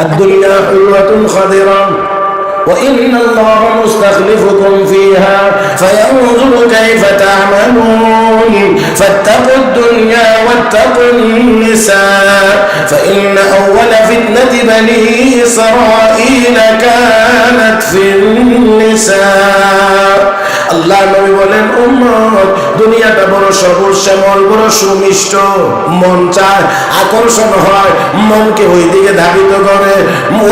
الدنيا حلوة خضرة وإن الله مستخلفكم فيها فينظر كيف تعملون. فاتقوا الدنيا واتقوا النساء فإن أول فتنة بني إسرائيل كانت في النساء. আল্লাহ নবী বলেন, উম্মত, দুনিয়াটা বড় সবুজ শ্যামল, বড় সুমিষ্ট, মন চায়, আকর্ষণ হয়, মনকে ওই দিকে ধাবিত করে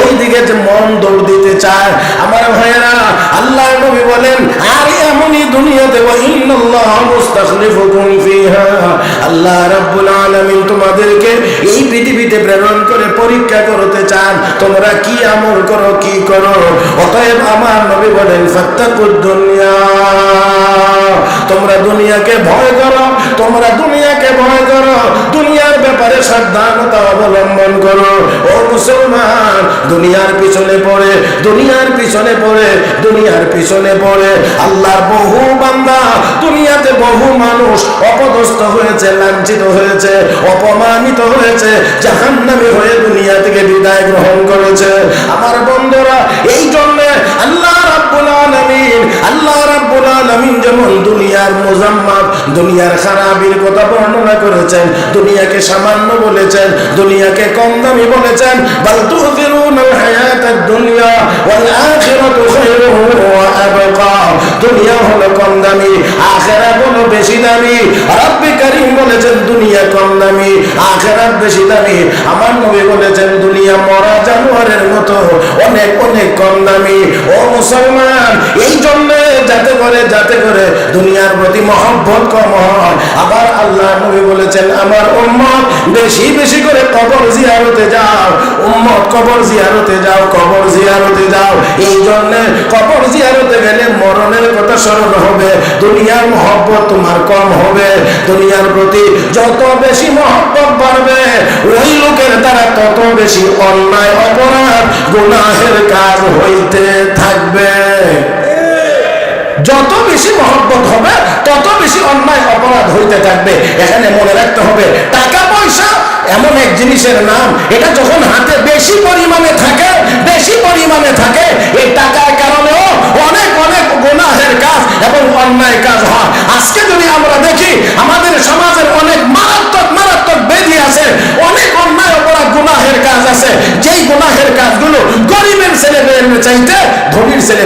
ওই দিকে যে মন দৌড় দিতে চায়। আমার ভাইয়েরা আল্লাহ নবী বলেন, আর এমনই দুনিয়াতে ওয়াইন্নাল্লাহ মুস্তাখলিফুকুম ফিহা। আল্লাহ রাব্বুল আলামিন তোমাদেরকে এই পৃথিবীতে প্রেরণ করে পরীক্ষা করতে চান, তোমরা কি আমল করো, কি করো? অতএব আমার নবী বলেন, ফাত্তাকুদ দুনিয়া। তোমরা দুনিয়াকে ভয় করো, তোমরা দুনিয়াকে ভয় করো, দুনিয়ার ব্যাপারে সাবধানতা অবলম্বন করো। ও মুসলমান, দুনিয়ার পিছনে পড়ে, দুনিয়ার পিছনে পড়ে, দুনিয়ার পিছনে পড়ে। আল্লাহর বহু বান্দা, দুনিয়াতে বহু মানুষ অপদস্থ হয়েছে, লাঞ্ছিত হয়েছে, অপমানিত হয়েছে, জাহান্নামী হয়ে দুনিয়া থেকে বিদায় গ্রহণ করেছে। আমার বন্ধুরা, এই জন্য আল্লাহ রাব্বুল দুনিয়া ওয়াল আখিরাতু হলো কম দামি আখিরাত হলো বেশি দামি। রব্বি কারীম বলেছেন, দুনিয়া কম দামি আখিরাত বেশি দামি। আমার নবী বলেছেন, দুনিয়া মরা জানোয়ারের মতো, অনেক অনেক কম দামি ও মুসলমান এই জন্য যাতে করে যাতে করে দুনিয়ার প্রতি মহব্বত কম হয়। আবার আল্লাহ নবী বলেছেন, আমার উম্মত বেশি বেশি করে কবর জিয়ারতে যাও। উম্মত কবর জিয়ারতে যাও, কবর জিয়ারতে যাও। এই জন্য কবর জিয়ারতে গেলে মরণের কথা স্মরণ হবে। দুনিয়ার মহব্বত তোমার কম হবে। দুনিয়ার প্রতি যত বেশি মহব্বত বাড়বে, ওই লোকের দ্বারা তত বেশি অন্যায়, অপরাধ, গুনাহের কাজ হইতে থাকবে। যত বেশি মহব্বত হবে, তত বেশি অন্যায় অপরাধ হইতে থাকবে। এখানে মনে রাখতে হবে টাকা পয়সা এমন এক জিনিসের নাম, এটা যখন হাতে বেশি পরিমাণে থাকে, বেশি পরিমাণে থাকে, এই টাকার কারণেও অনেক অনেক গুনাহের কাজ এবং অন্যায় কাজ হয়। আজকে যদি আমরা দেখি, আমাদের সমাজের অনেক মারাত্মক মারাত্মক বেদি আছে, অনেক অন্যায় অপরাধ গুনাহের কাজ আছে। যেই গুনাহের কাজগুলো গরিবের ছেলে চাইতে ধনীর ছেলে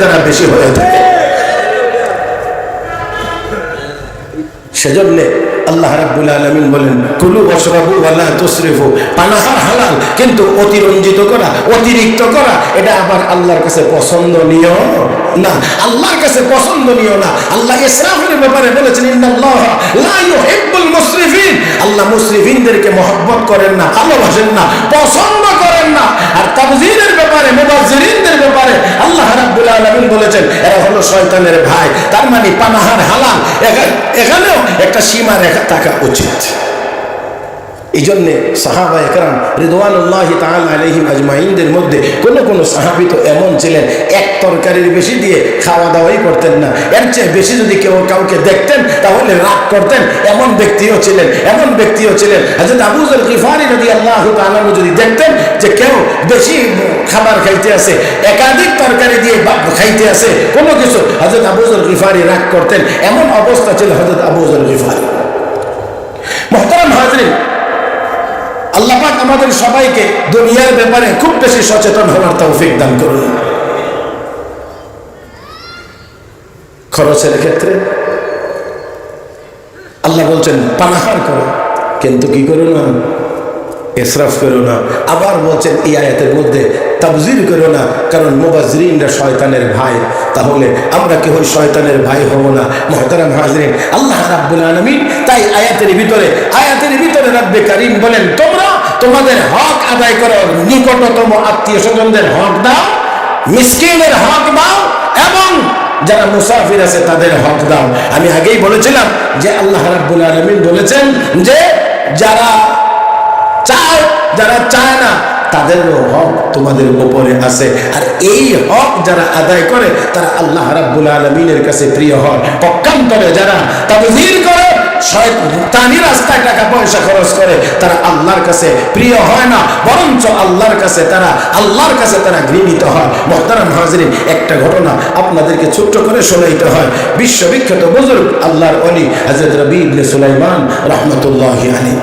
দ্বারা বেশি হয়ে থাকে। সেজন্য আল্লাহ রাব্বুল আলামিন বলেন, কুলু বসরাবু আল্লাহ তুসরিফু। পানাহার হালাল, কিন্তু অতিরঞ্জিত করা, অতিরিক্ত করা, এটা আবার আল্লাহর কাছে পছন্দনীয় না। আল্লাহর কাছে পছন্দনীয় না। আল্লাহ ইসরাফের ব্যাপারে বলেছেন, ইন্নাল্লাহ লা ইউহিব্বুল মুসরিফিন আল্লাহ মুসরিফিনদেরকে মহব্বত করেন না, ভালোবাসেন না, পছন্দ করেন না। আর তাবজিরের ব্যাপারে, মুবাজ্জিরিনদের ব্যাপারে আল্লাহ রাব্বুল আলামিন বলেছেন, এরা হলো শয়তানের ভাই। তার মানে পানাহার হালাল। এখানেও একটা সীমা রেখা থাকা উচিত। এই জন্যে সাহাবা একরাম রিদওয়ানুল্লাহ তাআল আলাইহিম আজমাইনদের মধ্যে কোনো কোনো সাহাবি তো এমন ছিলেন, এক তরকারির বেশি দিয়ে খাওয়া দাওয়াই করতেন না। এর চেয়ে বেশি যদি কেউ কাউকে দেখতেন, তাহলে রাগ করতেন। এমন ব্যক্তিও ছিলেন, এমন ব্যক্তিও ছিলেন। হাজরত আবুজুল গিফারি যদি আল্লাহ তাআলা যদি দেখতেন যে কেউ বেশি খাবার খাইতে আছে, একাধিক তরকারি দিয়ে খাইতে আছে, কোনো কিছু হজরত আবুজুল গিফারি রাগ করতেন। এমন অবস্থা ছিল হজরত আবুজুল গিফারি। মহতারাম হাজরিন আল্লাহ পাক আমাদের সবাইকে দুনিয়ার ব্যাপারে খুব বেশি সচেতন হওয়ার তৌফিক দান করুন। খরচের ক্ষেত্রে আল্লাহ বলছেন, পানাহার করো, কিন্তু কি করুন না? এসরাফ করো না। আবার বলছেন এই আয়াতের মধ্যে তাবজির করো না, কারণ মুবাজরিনরা শয়তানের ভাই। তাহলে আমরা কেউ শয়তানের ভাই হব না? মহতারাম হাজরিন, আল্লাহ রাব্বুল আলামিন তাই আয়াতের ভিতরে আয়াতের ভিতরে রাব্বে কারিম বলেন, তোমরা তোমাদের হক আদায় করো, নিকটতম আত্মীয় স্বজনদের হক দাও, মিসকিনের হক দাও এবং যারা মুসাফির আছে তাদের হক দাও। আমি আগেই বলেছিলাম যে আল্লাহ রাব্বুল আলামিন বলেছেন যে যারা যারা চায় না, তাদেরও হক তোমাদের উপরে আছে। আর এই হক যারা আদায় করে, তারা আল্লাহ রাব্বুল আলমিনের কাছে প্রিয় হন পক্ষান্তরে যারা তাবজির করে রাস্তায় টাকা পয়সা খরচ করে, তারা আল্লাহর কাছে প্রিয় হয় না। বরঞ্চ আল্লাহর কাছে তারা, আল্লাহর কাছে তারা ঘৃণিত হয়। মোহতারাম হাজরিন, একটা ঘটনা আপনাদেরকে ছোট্ট করে শোনাইতে হয়। বিশ্ববিখ্যাত বুজুর্গ, আল্লাহর অলি হজরত রবি সুলাইমান রহমতুল্লাহ আলী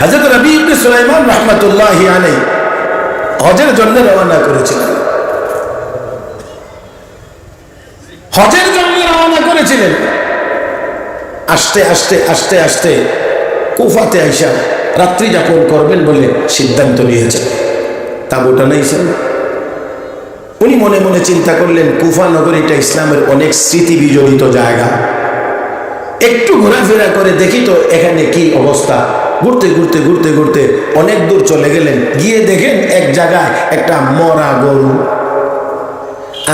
হজরত রবি সুলাইমান রহমতুল্লাহ আলী হজের জন্য রওনা করেছিলেন। হজের জন্য রওনা করেছিলেন। আস্তে আস্তে আস্তে আস্তে কুফাতে আইসা রাত্রি যাপন করবেন বলে সিদ্ধান্ত নিয়েছেন। তাবুটা নেই স্যার। উনি মনে মনে চিন্তা করলেন, কুফা নগরীটা ইসলামের অনেক স্মৃতি বিজড়িত জায়গা। একটু ঘোরাফেরা করে দেখি তো এখানে কি অবস্থা। ঘুরতে ঘুরতে ঘুরতে ঘুরতে অনেক দূর চলে গেলেন। গিয়ে দেখেন এক জায়গায় একটা মরা গরু।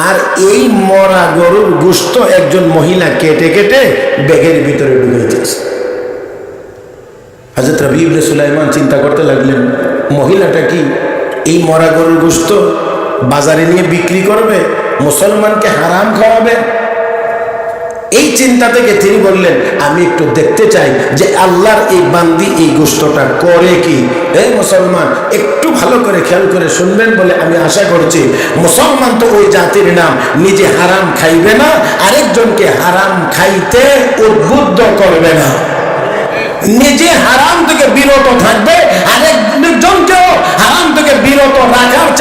আর এই মরা গরুর গুস্ত একজন মহিলা কেটে কেটে ব্যাগের ভিতরে ঢুকে দিয়েছে হাজরত রবি ইবনে সুলাইমান চিন্তা করতে লাগলেন, মহিলাটা কি এই মরা গরুর গুস্ত বাজারে নিয়ে বিক্রি করবে, মুসলমানকে হারাম খাওয়াবে? এই চিন্তা থেকে তিনি বললেন, আমি একটু দেখতে চাই যে আল্লাহর এই বান্দি এই গোষ্ঠটা করে কি? এই মুসলমান, একটু ভালো করে খেয়াল করে শুনবেন বলে আমি আশা করছি। মুসলমান তো ওই জাতির নাম, নিজে হারাম খাইবে না, আরেকজনকে হারাম খাইতে উদ্বুদ্ধ করবে না। নিজে হারাম থেকে বিরত থাকবে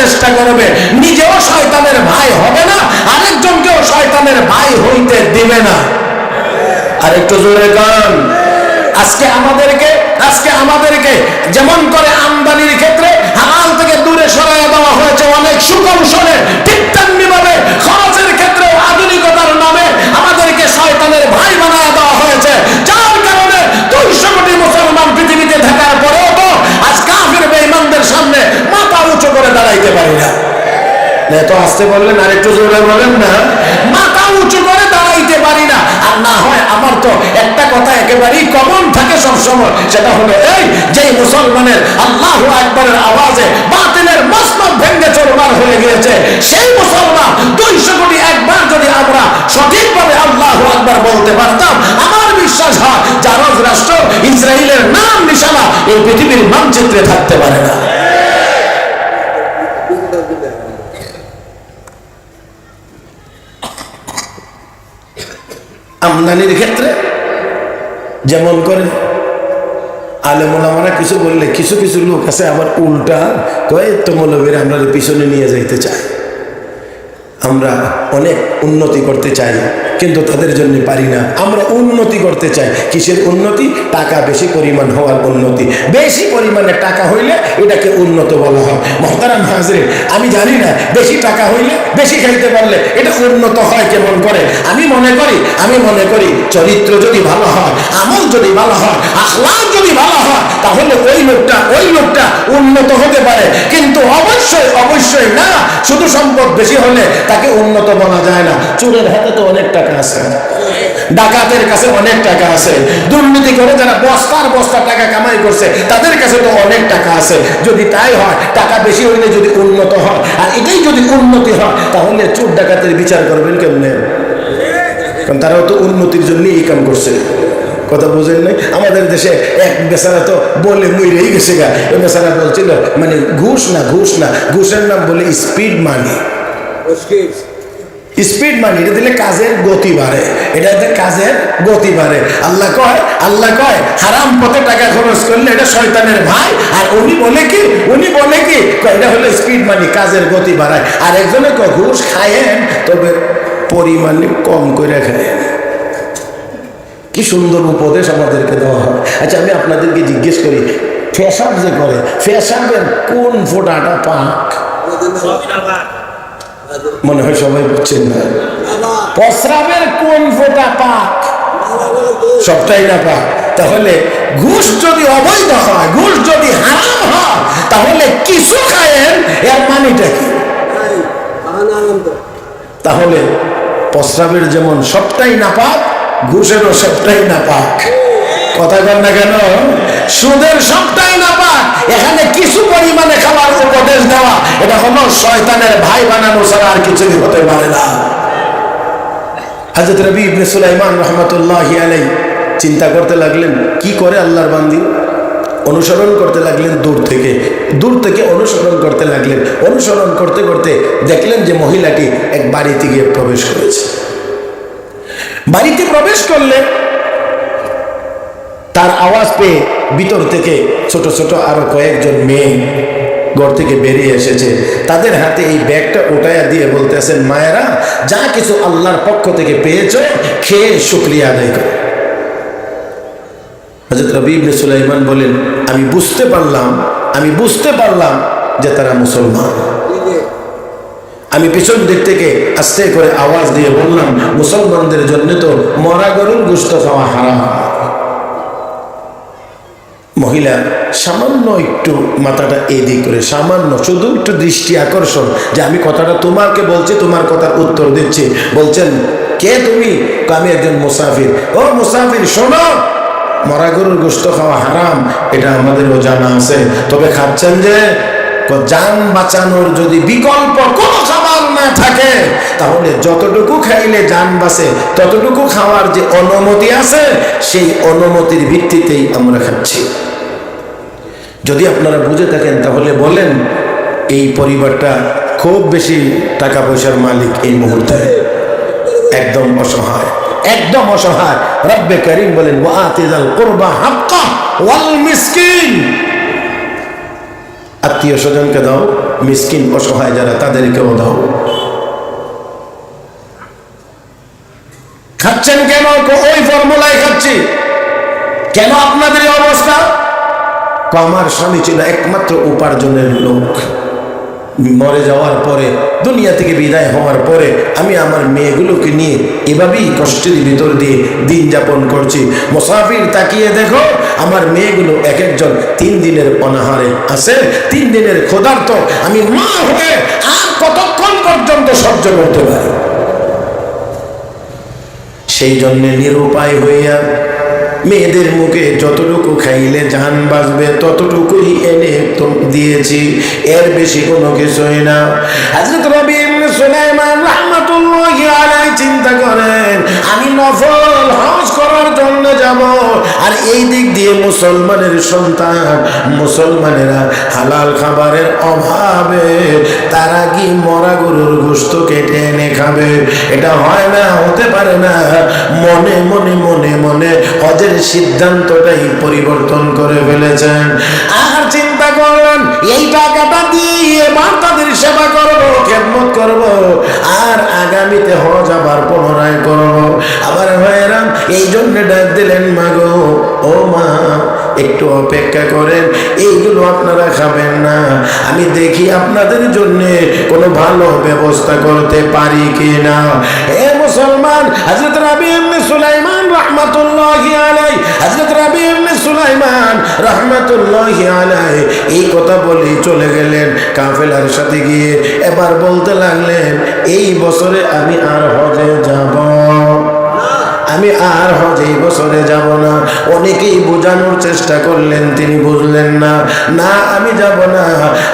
চেষ্টা করবে। নিজেও শয়তানের ভাই হবে না, আরেকজনকেও শয়তানের ভাই হইতে দিবে না। আর একটু জোরে গান। আজকে আমাদেরকে আজকে আমাদেরকে যেমন করে আমদানির ক্ষেত্রে হালাল থেকে দূরে সরাইয়া দেওয়া হয়েছে অনেক সুকৌশলে ঠিক দাঁড়াইতে পারি না। এত আসতে বললেন আর একটু জোরে বলেন না। মাথা উঁচু করে দাঁড়াইতে পারি না। আর না হয় আমার তো একটা কথা একেবারেই কমন থাকে সবসময়, সেটা হলো এই যে মুসলমানের আল্লাহ একবারের আওয়াজে বাতিলের মসনদ ভেঙ্গে চোরমার হয়ে গিয়েছে, সেই মুসলমান দুইশো কোটি একবার যদি আমরা সঠিকভাবে আল্লাহ একবার বলতে পারতাম, আমার বিশ্বাস হয় জারজ রাষ্ট্র ইসরায়েলের নাম নিশানা এই পৃথিবীর মানচিত্রে থাকতে পারে না। আমদানির ক্ষেত্রে যেমন করে, আলেমোলামারা কিছু বললে, কিছু কিছু লোক আছে আবার উল্টা কয়ে তো আমরা পিছনে নিয়ে যাইতে চাই, আমরা অনেক উন্নতি করতে চাই। কিন্তু তাদের জন্য পারি না। আমরা উন্নতি করতে চাই। কিসের উন্নতি? টাকা বেশি পরিমাণ হওয়ার উন্নতি। বেশি পরিমাণে টাকা হইলে এটাকে উন্নত বলা হয়। মহতারাম হাজরে, আমি জানি না, বেশি টাকা হইলে বেশি খাইতে পারলে এটা উন্নত হয় কেমন করে? আমি মনে করি, আমি মনে করি, চরিত্র যদি ভালো হয়, আমল যদি ভালো হয় আখলাক যদি ভালো হয়, তাহলে ওই লোকটা ওই লোকটা উন্নত হতে পারে। কিন্তু অবশ্যই অবশ্যই না। শুধু সম্পদ বেশি হলে তাকে উন্নত বলা যায় না। চোরের হাতে তো অনেক টাকা আছে। ডাকাতের কাছে অনেক টাকা আছে। দুর্নীতি করে যারা বস্তার বস্তা টাকা কামাই করছে, তাদের কাছে তো অনেক টাকা আছে। যদি তাই হয়, টাকা বেশি হইলে যদি উন্নত হয়, আর এটাই যদি উন্নতি হয়, তাহলে চোর ডাকাতের বিচার করবেন কেমনে? কারণ তারাও তো উন্নতির জন্য এই কাম করছে। কথা বোঝেন নাই? আমাদের দেশে এক বেচারা তো বলে মইরেই গেছে গা। ওই বেচারা বলছিল মানে ঘুষ না ঘুষ না। ঘুষের নাম বলে স্পিড মানি স্পিড মানি, এটা দিলে কাজের গতি বাড়ে। এটাতে কাজের গতি বাড়ে। আল্লাহ কয় আল্লাহ কয়, হারাম পথে টাকা খরচ করলে এটা শয়তানের ভাই। আর উনি বলে কি, উনি বলে কি এটা হলো স্পিড মানি, কাজের গতি বাড়ায়। আর একজনে কয় ঘুষ খায়েন, তবে পরিমাণে কম করে খায়েন। কি সুন্দর উপদেশ আমাদেরকে দেওয়া হয়। আচ্ছা আমি আপনাদেরকে জিজ্ঞেস করি, ফেসাব যে করে, ফেসাবের কোন ফোটাটা পাক। মনে হয় সবাই বুঝছেন না। প্রস্রাবের কোন ফোটা পাক? সবটাই না পাক। তাহলে ঘুষ যদি অবৈধ হয়, ঘুষ যদি হারাম হয়, তাহলে কিছু খায়েন, এর মানিটা কি? তাহলে প্রস্রাবের যেমন সবটাই না পাক, ঘুষেরও সবটাই না পাক। কথা কর না কেন? সুদের সবটাই না পাক। এখানে কিছু পরিমাণে খাওয়ার উপদেশ দেওয়া। এটা হলো শয়তানের ভাই বানানো ছাড়া আর কিছুই হতে পারে না। হাজরত রবি ইবনে সুলাইমান আলাই চিন্তা করতে লাগলেন, কি করে আল্লাহর বান্দি? অনুসরণ করতে লাগলেন দূর থেকে। দূর থেকে অনুসরণ করতে লাগলেন। অনুসরণ করতে করতে দেখলেন যে মহিলাটি এক বাড়িতে গিয়ে প্রবেশ করেছে। বাড়িতে প্রবেশ করলে তার আওয়াজ পেয়ে ভিতর থেকে ছোট ছোট আরও কয়েকজন মেয়ে ঘর থেকে বেরিয়ে এসেছে। তাদের হাতে এই ব্যাগটা উঠাইয়া দিয়ে বলতেছেন, মায়েরা, যা কিছু আল্লাহর পক্ষ থেকে পেয়েছ, খেয়ে শুক্রিয়া আদায় করো। হজরত রবি সুলাইমান বলেন, আমি বুঝতে পারলাম, আমি বুঝতে পারলাম যে তারা মুসলমান। আমি পিছন দিক থেকে আস্তে করে আওয়াজ দিয়ে বললাম, মুসলমানদের জন্য তো মরা গরুর গুস্ত খাওয়া হারাম। মহিলা, সামান্য একটু মাথাটা এদিক করে, সামান্য, শুধু একটু দৃষ্টি আকর্ষণ যে আমি কথাটা তোমাকে বলছি, তোমার কথার উত্তর দিচ্ছি। বলছেন, কে তুমি? আমি একজন মুসাফির। ও মুসাফির, শোনো, মরা গরুর গোস্ত খাওয়া হারাম, এটা আমাদেরও জানা আছে। তবে খাচ্ছেন যে যান বাঁচানোর যদি বিকল্প কোনো খাবার না থাকে, তাহলে যতটুকু খাইলে যান বাঁচে, ততটুকু খাওয়ার যে অনুমতি আছে, সেই অনুমতির ভিত্তিতেই আমরা খাচ্ছি। যদি আপনারা বুঝে থাকেন, তাহলে বলেন, এই পরিবারটা খুব বেশি টাকা পয়সার মালিক এই মুহূর্তে। একদম অসহায় একদম অসহায়। রব্বে করিম বলেন, ওয়া ওয়াতিদাল কুরবা হাক্কা ওয়াল মিসকিন। আত্মীয় স্বজনকে দাও, মিসকিন অসহায় যারা, তাদেরকেও দাও। খাচ্ছেন কেন? ওই ফর্মুলায় খাচ্ছি। কেন আপনাদের অবস্থা? আমার স্বামী ছিল একমাত্র উপার্জনের লোক। মরে যাওয়ার পরে, দুনিয়া থেকে বিদায় হওয়ার পরে, আমি আমার মেয়েগুলোকে নিয়ে এভাবেই কষ্টের ভিতর দিয়ে দিন যাপন করছি। মুসাফির তাকিয়ে দেখো, আমার মেয়েগুলো এক একজন তিন দিনের অনাহারে আছে, তিন দিনের ক্ষুধার্ত। আমি মা হয়ে আর কতক্ষণ পর্যন্ত সহ্য করতে পারি? সেই জন্যে নিরুপায় হইয়া মেয়েদের মুখে যতটুকু খাইলে জান বাঁচবে, ততটুকুই এনে দিয়েছি। এর বেশি কোনো কিছুই না। আজকে রবি চিন্তা করেন, আমি নফল, হজ করার জন্য যাব। আর এই দিক দিয়ে মুসলমানের সন্তান, মুসলমানেরা হালাল খাবারের অভাবে, তারা কি মরা গরুর গোশত কেটে এনে খাবে? এটা হয় না, হতে পারে না। মনে মনে মনে মনে হজের সিদ্ধান্তটাই পরিবর্তন করে ফেলেছেন। আর চিন্তা করলেন এই টাকাটা দিয়ে এবার তাদের সেবা খেদমত করব। আর আগামীতে হজ আবার পুনরায় করব। আবার ভাইয়েরাম এই জন্য ডাক দিলেন, মাগো, ও মা একটু অপেক্ষা করেন, এইগুলো আপনারা খাবেন না। আমি দেখি আপনাদের জন্য কোনো ভালো ব্যবস্থা করতে পারি কি না এ মুসলমান, হযরত রাবি এমনি সুলাইমান রাহমাতুল্লাহি আলাই হযরত রাবি এমনি সুলাইমান রাহমাতুল্লাহি আলাই এই কথা বলে চলে গেলেন কাফেলার সাথে গিয়ে। এবার বলতে লাগলেন, এই বছরে আমি আর হজে যাব। আমি আর হজ বছরে যাব না। অনেকেই বোঝানোর চেষ্টা করলেন, তিনি বুঝলেন না। না, আমি যাব না।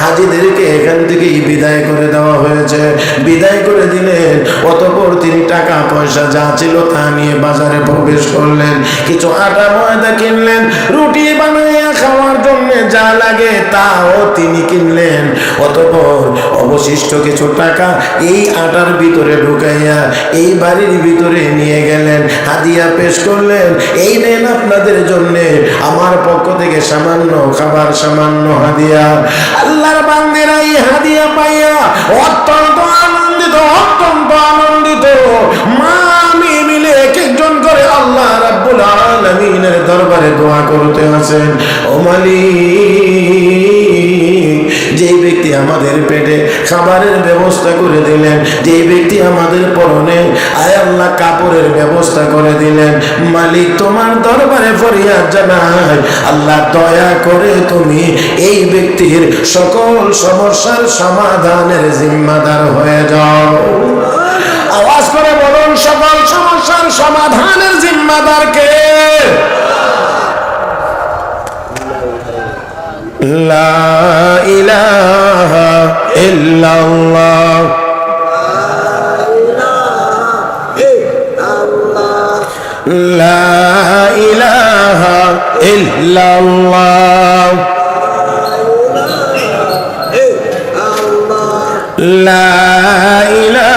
হাজিদেরকে এখান থেকেই বিদায় করে দেওয়া হয়েছে। বিদায় করে দিলেন, অতপর তিনি টাকা পয়সা যা ছিল তা নিয়ে বাজারে প্রবেশ করলেন। কিছু আটা ময়দা কিনলেন, রুটি বানাইয়া খাওয়ার জন্য যা লাগে তাও তিনি কিনলেন। অতপর অবশিষ্ট কিছু টাকা এই আটার ভিতরে ঢুকাইয়া এই বাড়ির ভিতরে নিয়ে গেলেন। হাদিয়া পেশ করলেন, এই নেন আপনাদের জন্য। আমার পক্ষ থেকে সামান্য খাবার, সামান্য হাদিয়া। আল্লাহর বান্দিরা এই হাদিয়া পাইয়া অত্যন্ত আনন্দিত অত্যন্ত আনন্দিত। মা, আমি মিলে এক একজন করে আল্লাহ রাব্বুল দরবারে দোয়া করতে আছেন ব্যক্তি আমাদের পেটে খাবারের ব্যবস্থা করে দিলেন ব্যক্তি আমাদের পরনে কাপড়ের ব্যবস্থা করে দিলেন, মালিক তোমার দরবারে ফরিয়াদ জানাই আল্লাহ দয়া করে তুমি এই ব্যক্তির সকল সমস্যার সমাধানের জিম্মাদার হয়ে যাও। আওয়াজ করে বলুন, সকল সমস্যার সমাধানের জিম্মাদার কে লা ইলাহা ইল্লাল্লাহ। লা ইলাহা ইল্লাল্লাহ। লা ইলাহা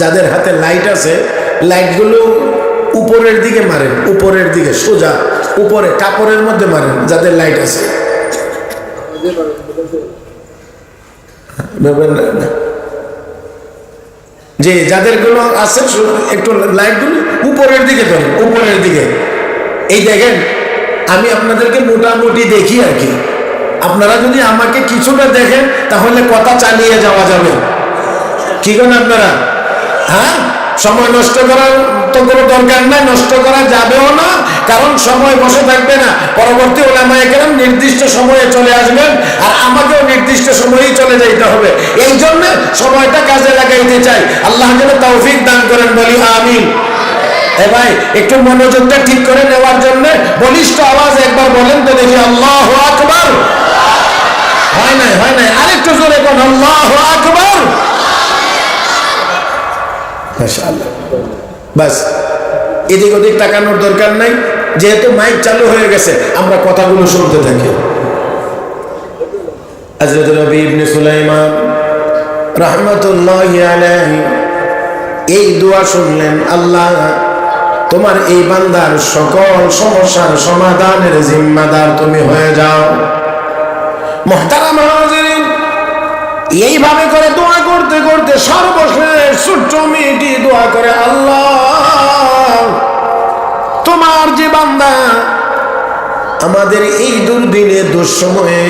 যাদের হাতে লাইট আছে, লাইটগুলো উপরের দিকে মারেন, উপরের দিকে সোজা, উপরে কাপড়ের মধ্যে মারেন, যাদের লাইট আছে। যে যাদেরগুলো আছে একটু লাইটগুলো উপরের দিকে ধরেন, উপরের দিকে। এই দেখেন, আমি আপনাদেরকে মোটামুটি দেখি আর কি। আপনারা যদি আমাকে কিছুটা দেখেন, তাহলে কথা চালিয়ে যাওয়া যাবে। কি করেন আপনারা? হ্যাঁ? সময় নষ্ট করার তো কোনো দরকার নাই, নষ্ট করা যাবেও না, কারণ সময় বসে থাকবে না। পরবর্তী ওলামায় কেরাম নির্দিষ্ট সময়ে চলে আসবেন, আর আমাকেও নির্দিষ্ট সময়েই চলে যাইতে হবে। এই জন্য সময়টা কাজে লাগাইতে চাই। আল্লাহ যেন তৌফিক দান করেন, বলি আমিন। এ ভাই, একটু মনোযোগটা ঠিক করে নেওয়ার জন্য বলিষ্ঠ আওয়াজ একবার বলেন তো দেখি, আল্লাহ আকবার। হয় নাই হয় নাই। আরেকটু জোরে কোন আল্লাহ আকবার। বাস, এদিক ওদিক তাকানোর দরকার নাই। যেহেতু মাইক চালু হয়ে গেছে, আমরা কথাগুলো শুনতে থাকি। হযরত রবি ইবনে সুলাইমান রাহমাতুল্লাহি আলাইহি এই দোয়া শুনলেন, আল্লাহ, তোমার এই বান্দার সকল সমস্যার সমাধানের জিম্মাদার তুমি হয়ে যাও। হাজিরিন, এইভাবে করে দোয়া করতে করতে সর্বশেষ ছোট্ট মেয়েটি দোয়া করে, আল্লাহ, তোমার যে বান্দা আমাদের এই দুর্দিনে, দুঃসময়ে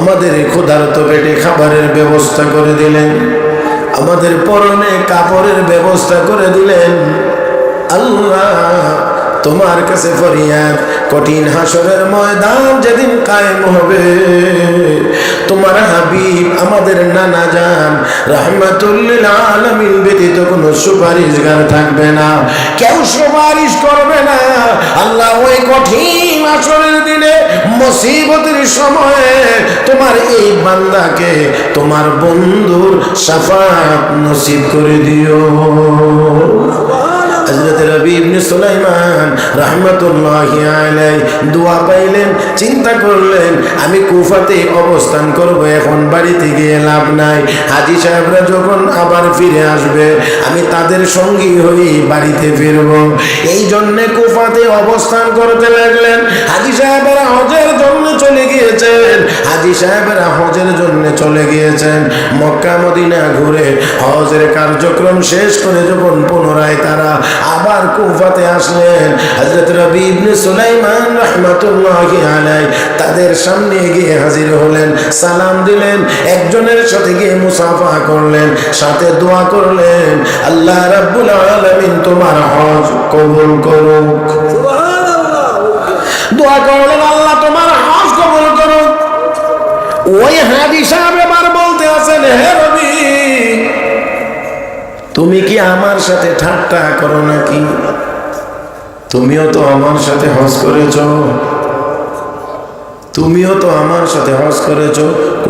আমাদের ক্ষুধার্ত পেটে খাবারের ব্যবস্থা করে দিলেন, আমাদের পরনে কাপড়ের ব্যবস্থা করে দিলেন, আল্লাহ তোমার কাছে ফরিয়াদ, কঠিন হাসরের ময়দান যেদিন কায়েম হবে। তোমার হাবিব, আমাদের নানা যান রহমাতুল্লিল আলমিন ব্যতীত কোনো সুপারিশগার থাকবে না। কেউ সুপারিশ করবে না। আল্লাহ ওই কঠিন আসরের দিনে মুসিবতের সময়ে তোমার এই বান্দাকে, তোমার বন্ধুর সাফাত নসিব করে দিও। হযরত রবি সুলাইমান রাহমাতুল্লাহি দোয়া পাইলেন, চিন্তা করলেন, আমি কুফাতে অবস্থান করব, এখন বাড়িতে গিয়ে লাভ নাই। হাজী সাহেবরা যখন আবার ফিরে আসবে, আমি তাদের সঙ্গী হই বাড়িতে ফিরব। এই জন্য কুফাতে অবস্থান করতে লাগলেন। হাজি সাহেবরা হজের জন্য চলে গিয়েছেন। হাজি সাহেবরা হজের জন্য চলে গিয়েছেন। মক্কা মদিনা ঘুরে হজের কার্যক্রম শেষ করে যখন পুনরায় তারা আবার কুফাতে আসলেন। হযরত রবি ইবনে সুলাইমান রাহমাতুল্লাহি আলাইহি তাদের সামনে গিয়ে হাজির হলেন, সালাম দিলেন, একজনের সাথে গিয়ে মুসাফা করলেন, সাথে দোয়া করলেন, আল্লাহ রাব্বুল আলামিন তোমার হজ কবুল করুক। দোয়া করলেন, আল্লাহ তোমার হজ কবুল করুক। ওই হাদি সাহেব এবার বলতে আছেন, হে আমার সাথে ঠাট্টা করো নাকি? তুমিও তো আমার সাথে হজ করেছ। তুমিও তো আমার সাথে হজ করেছ।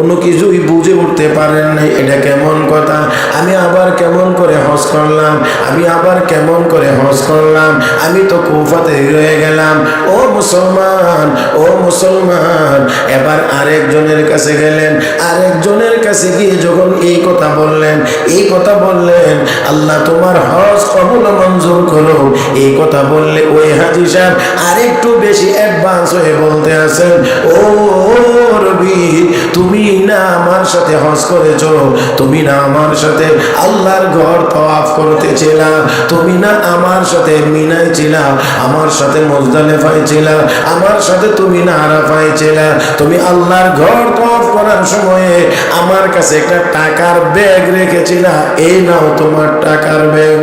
কোনো কিছুই বুঝে উঠতে পারেন নাই। এটা কেমন কথা? আমি আবার কেমন করে হজ করলাম? আমি আবার কেমন করে হজ করলাম? আমি তো কুফাতে রয়ে গেলাম। ও মুসলমান ও মুসলমান, এবার আরেকজনের কাছে গেলেন। আরেকজনের কাছে গিয়ে যখন এই কথা বললেন, এই কথা বললেন, আল্লাহ তোমার হজ কবুল মঞ্জুর করো এই কথা বললে ওই হাজি সাহেব আরেকটু বেশি অ্যাডভান্স হয়ে বলতে আছেন ও আমার সাথে হজ করেছ তুমি না আমার সাথে আল্লাহর ঘর তওয়াফ করতেছিলা তুমি না আমার সাথে মিনায় ছিলা আমার সাথে মোজদালেফায় ছিলা আমার সাথে তুমি না আরাফায় ছিলা তুমি আল্লাহর ঘর তওয়াফ করার সময়ে আমার কাছে একটা টাকার ব্যাগ রেখেছিলা। এই নাও তোমার টাকার ব্যাগ।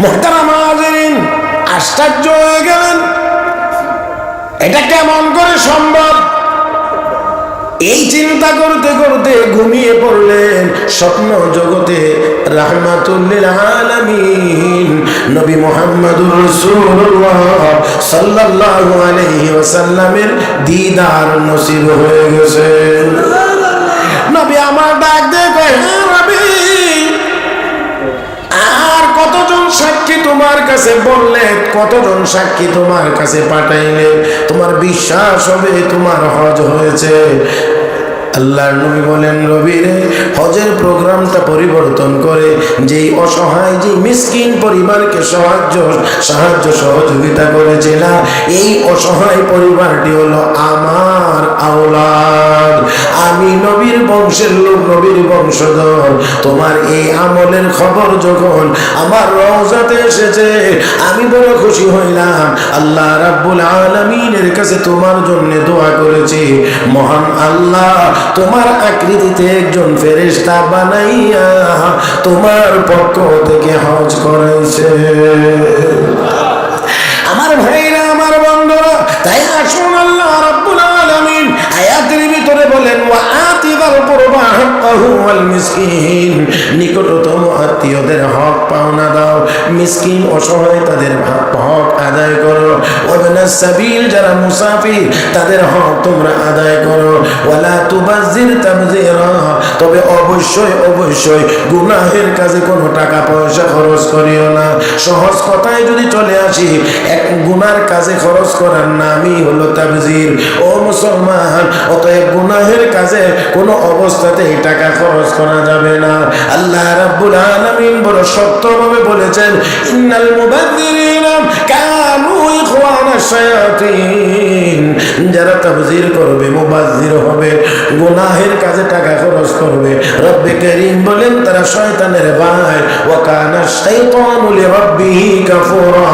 মোহতারাম আশ্চর্য হয়ে গেলেন। এটা কেমন করে সম্ভব? এই চিন্তা করতে করতে ঘুমিয়ে পড়লেন স্বপ্ন জগতে রাহমাতুল্লিল আলামিন। নবী মোহাম্মদুর রাসূলুল্লাহ সাল্লাল্লাহু আলাইহি ওয়াসাল্লামের দিদার নসিব হয়ে গেছে। নবী আমার ডাক দিয়ে কয় সাক্ষী তোমার কাছে বললে, কতজন সাক্ষী তোমার কাছে পাঠাইলে? তোমার বিশ্বাস হবে, তোমার হজ হয়েছে। আল্লাহর নবী বলেন রবিরে হজের প্রোগ্রামটা পরিবর্তন করে, যেই অসহায় যে মিসকিন পরিবারকে সাহায্য সাহায্য সহযোগিতা করেছিল এই অসহায় পরিবারটি হলো আমার আওলাদ। আমি নবীর বংশের লোক, নবীর বংশধর। তোমার এই আমলের খবর যখন আমার রওজাতে এসেছে আমি বড় খুশি হইলাম। আল্লাহ রাব্বুল আলামিনের কাছে তোমার জন্য দোয়া করেছি। মহান আল্লাহ, তোমার আকৃতিতে একজন ফেরেশতা বানাইয়া তোমার পক্ষ থেকে হজ করাইছে। আমার ভাইরা, আমার বন্ধুরা, তাই আসুন আল্লাহ রাব্বুল আলামিন আয়াতের ভিতরে বলেন, ওয়া আতিদাল কুরবা নিকটতম আত্মীয়দের হক পাওনা দাও। মিসকিন অসহায় তাদের হক আদায় করো। সাবিল, যারা মুসাফির, তাদের হক তোমরা আদায় করো। তবে অবশ্যই অবশ্যই গুনাহের কাজে কোনো টাকা পয়সা খরচ করিও না। সহজ কথায় যদি চলে আসি, এক গুনার কাজে খরচ করার নামই হলো তাবজির। ও মুসলমান, অতএব গুনাহের কাজে কোনো অবস্থাতেই টাকা খরচ করা যাবে না। আল্লাহ রাব্বুল আলামিন বড় শক্তভাবে বলেছেন, ইন্নাল মুবাদ্দিরিনা কানু ইখওয়ানা শায়াতিন। যারা তাবজির করবে মুবাজ্জির হবে, গুনাহের কাজে টাকা খরচ করবে। রব্বে করিম বলেন, তারা শয়তানের ভাই। ওয়া কানা শাইতানু লিরাব্বিহি কাফুরা।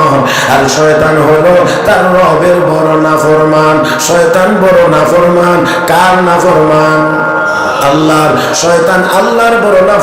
আর শয়তান হলো তার রবের বড় নাফরমান। শয়তান বড় নাফরমান। কার নাফরমান? আল্লাহর শয়তান আল্লাহর বড় নাফরমান।